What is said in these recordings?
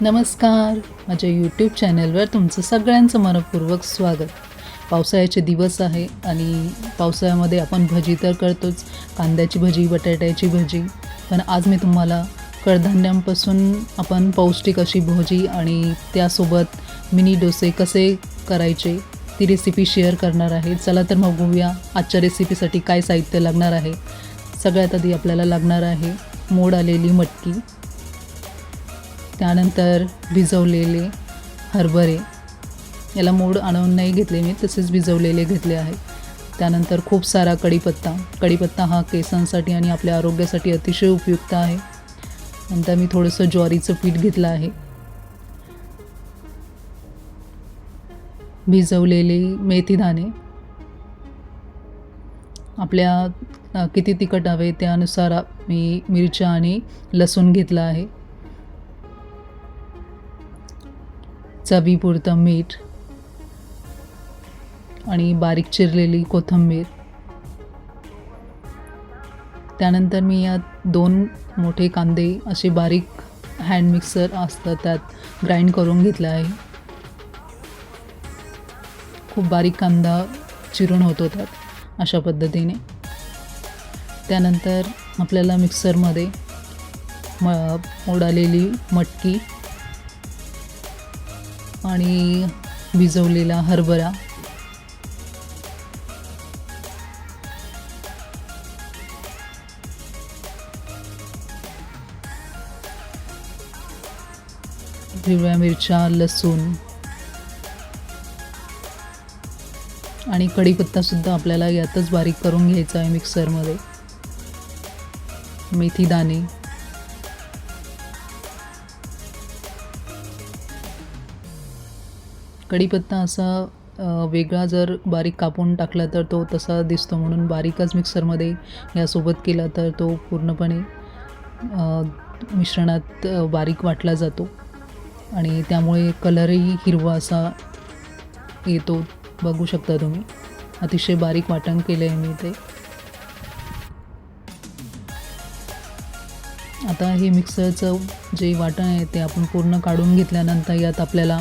नमस्कार. माझ्या यूट्यूब चॅनलवर तुमचं सगळ्यांचं मनपूर्वक स्वागत. पावसाळ्याचे दिवस आहे आणि पावसाळ्यामध्ये आपण भजी तर करतोच कांद्याची भजी बटाट्याची भजी. पण आज मी तुम्हाला कडधान्यांपासून आपण पौष्टिक अशी भजी आणि त्यासोबत मिनी डोसे कसे करायचे ती रेसिपी शेअर करणार आहे. चला तर मग बघूया आजच्या रेसिपीसाठी काय साहित्य लागणार आहे. सगळ्यात आधी आपल्याला लागणार आहे मोड आलेली मटकी. त्यानंतर भिजवलेले हरभरे. याला मोड आणून नाही घेतले मी तसेच भिजवलेले घेतले आहे. त्यानंतर खूप सारा कढीपत्ता. कढीपत्ता हा केसांसाठी आणि आपल्या आरोग्यासाठी अतिशय उपयुक्त आहे. नंतर मी थोडंसं ज्वारीचं पीठ घेतलं आहे. भिजवलेले मेथीदाणे आपल्या किती तिखट हवे त्यानुसार मी मिरच्या आणि लसूण घेतलं आहे. चवीपुरतं मीठ आणि बारीक चिरलेली कोथिंबीर. त्यानंतर मी यात दोन मोठे कांदे असे बारीक हँड मिक्सर असतं त्यात ग्राइंड करून घेतलं आहे. खूप बारीक कांदा चिरून होतो त्यात अशा पद्धतीने. त्यानंतर आपल्याला मिक्सरमध्ये म मोडालेली मटकी आणि भिजवलेला हरभरा. हिरव्या मिरच्या लसूण. आणि कढीपत्तासुद्धा आपल्याला यातच बारीक करून घ्यायचा आहे मिक्सरमध्ये. मेथी कढीपत्ता असा वेगळा जर बारीक कापून टाकला तर तो तसा दिसतो. म्हणून बारीकच मिक्सरमध्ये यासोबत केला तर तो पूर्णपणे मिश्रणात बारीक वाटला जातो. आणि त्यामुळे कलरही हिरवा असा येतो. बघू शकता तुम्ही. अतिशय बारीक वाटण केलं आहे मी ते. आता हे मिक्सरचं जे वाटण आहे ते आपण पूर्ण काढून घेतल्यानंतर यात आपल्याला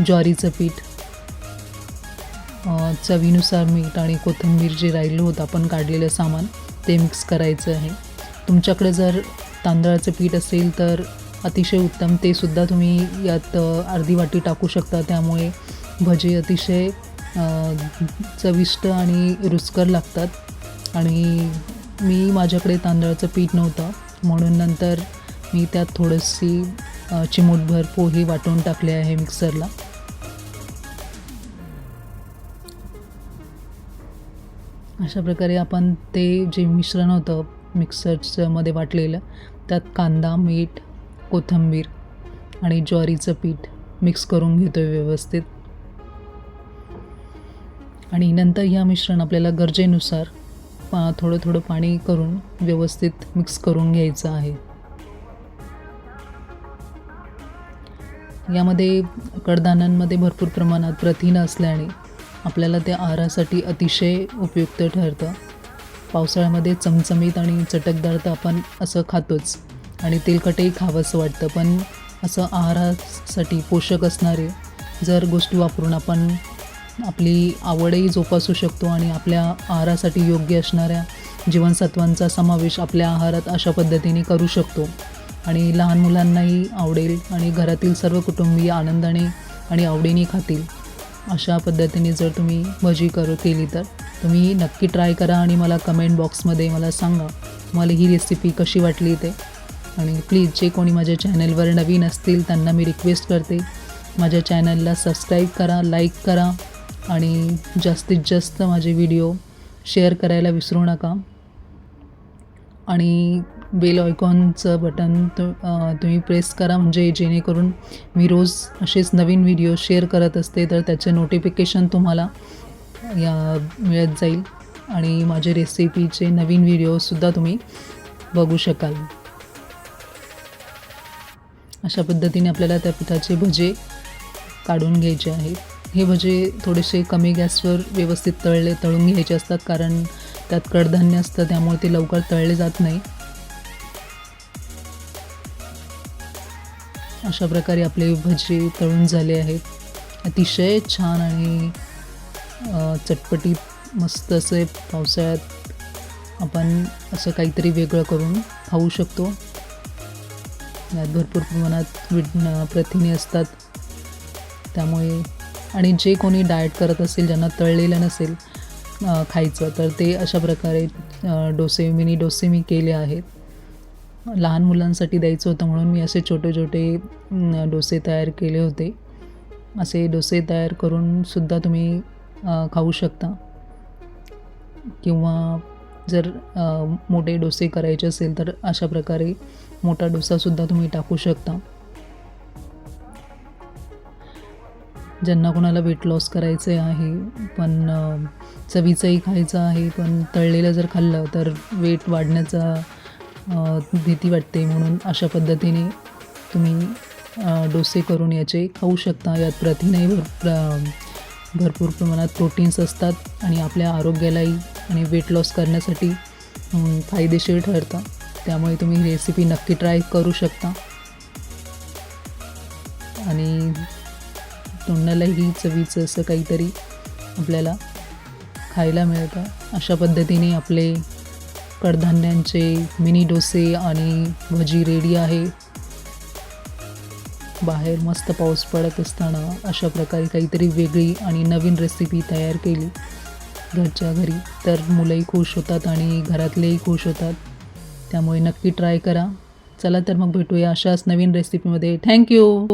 ज्वारीचं पीठ चवीनुसार मीठ आणि कोथिंबीर जे राहिलं होतं आपण काढलेलं सामान ते मिक्स करायचं आहे. तुमच्याकडे जर तांदळाचं पीठ असेल तर अतिशय उत्तम. ते सुद्धा तुम्ही यात अर्धी वाटी टाकू शकता. त्यामुळे भजे अतिशय चविष्ट आणि रुचकर लागतात. आणि मी माझ्याकडे तांदळाचं पीठ नव्हतं. म्हणून नंतर मी त्यात थोडीशी चिमूटभर पोहे वाटून टाकले आहे मिक्सरला अशा प्रकारे आपण ते जे मिश्रण होतं मिक्सरचंमध्ये वाटलेलं त्यात कांदा मीठ कोथिंबीर आणि ज्वारीचं पीठ मिक्स करून घेतो आहे व्यवस्थित. आणि नंतर ह्या मिश्रण आपल्याला गरजेनुसार पा थोडं थोडं पाणी करून व्यवस्थित मिक्स करून घ्यायचं आहे. यामध्ये कडधान्यांमध्ये भरपूर प्रमाणात प्रथिनं असल्याने आपल्याला त्या आहारासाठी अतिशय उपयुक्त ठरतं. पावसाळ्यामध्ये चमचमीत आणि चटकदार तर आपण असं खातोच. आणि तेलकटही खावंसं वाटतं. पण असं आहारासाठी पोषक असणारे जर गोष्टी वापरून आपण आपली आवडही जोपासू शकतो आणि आपल्या आहारासाठी योग्य असणाऱ्या जीवनसत्वांचा समावेश आपल्या आहारात अशा पद्धतीने करू शकतो. आणि लहान मुलांनाही आवडेल आणि घरातील सर्व कुटुंबीय आनंदाने आणि आवडीने खातील. अशा पद्धतीने जर तुम्ही भजी करू केली तर तुम्ही नक्की ट्राय करा आणि मला कमेंट बॉक्समध्ये मला सांगा मला ही रेसिपी कशी वाटली ते. आणि प्लीज जे कोणी माझ्या चॅनलवर नवीन असतील त्यांना मी रिक्वेस्ट करते. माझ्या चॅनलला सबस्क्राईब करा लाईक करा आणि जास्तीत जास्त माझे व्हिडिओ शेअर करायला विसरू नका. आणि बेल ऑयकॉनचं बटन तु तुम्ही प्रेस करा म्हणजे जेणेकरून मी रोज असेच नवीन व्हिडिओ शेअर करत असते तर त्याचे नोटिफिकेशन तुम्हाला या मिळत जाईल. आणि माझे रेसिपीचे नवीन व्हिडिओसुद्धा तुम्ही बघू शकाल. अशा पद्धतीने आपल्याला त्या पिठाचे भजे काढून घ्यायचे आहेत. हे भजे थोडेसे कमी गॅसवर व्यवस्थित तळले तळून घ्यायचे असतात कारण त्यात कडधान्य असतं त्यामुळे ते लवकर तळले जात नाही. अशा प्रकारे आपले भजी तळून झाले आहेत. अतिशय छान आणि चटपटीत मस्त असे पावसाळ्यात आपण असं काहीतरी वेगळं करून खाऊ शकतो. यात भरपूर प्रमाणात विट प्रथिने असतात. त्यामुळे आणि जे कोणी डाएट करत असेल ज्यांना तळलेलं नसेल खायचं तर ते अशा प्रकारे डोसे मिनी डोसे मी केले आहेत. लहान मुलांसाठी द्यायचं होतं म्हणून मी असे छोटे छोटे डोसे तयार केले होते. असे डोसे तयार करून सुद्धा तुम्ही खाऊ शकता. किंवा जर मोठे डोसे करायचे असेल तर अशा प्रकारे मोठा डोसासुद्धा तुम्ही टाकू शकता. ज्यांना कोणाला वेट लॉस करायचे आहे पण चवीचंही खायचं आहे पण तळलेलं जर खाल्लं तर वेट वाढण्याचा भीती वाटते म्हणून अशा पद्धतीने तुम्ही डोसे करून याचे खाऊ शकता. यात प्रथिनही भर प्र- भरपूर प्रमाणात प्रोटीन्स असतात आणि आपल्या आरोग्यालाही आणि वेट लॉस करण्यासाठी फायदेशीर ठरतं. त्यामुळे तुम्ही ही रेसिपी नक्की ट्राय करू शकता. आणि तोंडालाही चवीचं असं काहीतरी आपल्याला खायला मिळतं. अशा पद्धतीने आपले कडधान्यांचे मिनी डोसे आणि भजी रेडी आहे. बाहेर मस्त पाऊस पडत असताना अशा प्रकारे काहीतरी वेगळी आणि नवीन रेसिपी तयार केली. घरच्या घरी तर मुलंही खुश होतात आणि घरातलेही खुश होतात. त्यामुळे नक्की ट्राय करा. चला तर मग भेटूया अशाच नवीन रेसिपीमध्ये थँक्यू